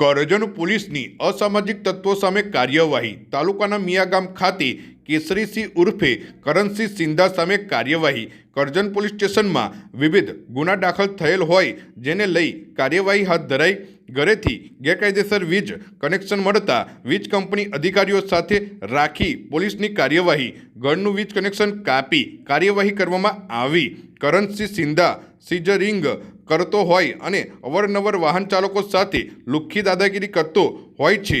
કરજણ પોલીસની અસામાજિક તત્વો સામે કાર્યવાહી. તાલુકાના મિયાગામ ખાતે કેસરીસિંહ ઉર્ફે કરણસિંહ સિંધા સામે કાર્યવાહી. કરજણ પોલીસ સ્ટેશનમાં વિવિધ ગુના દાખલ થયેલ હોય જેને લઈ કાર્યવાહી હાથ ધરાઈ. ઘરેથી ગેરકાયદેસર વીજ કનેક્શન મળતા વીજ કંપની અધિકારીઓ સાથે રાખી પોલીસની કાર્યવાહી. ઘરનું વીજ કનેક્શન કાપી કાર્યવાહી કરવામાં આવી. કરણસિંહ સિંધા સીજરિંગ કરતો હોય અને અવરનવર વાહન ચાલકો સાથે લુખ્ખી દાદાગીરી કરતો હોય છે.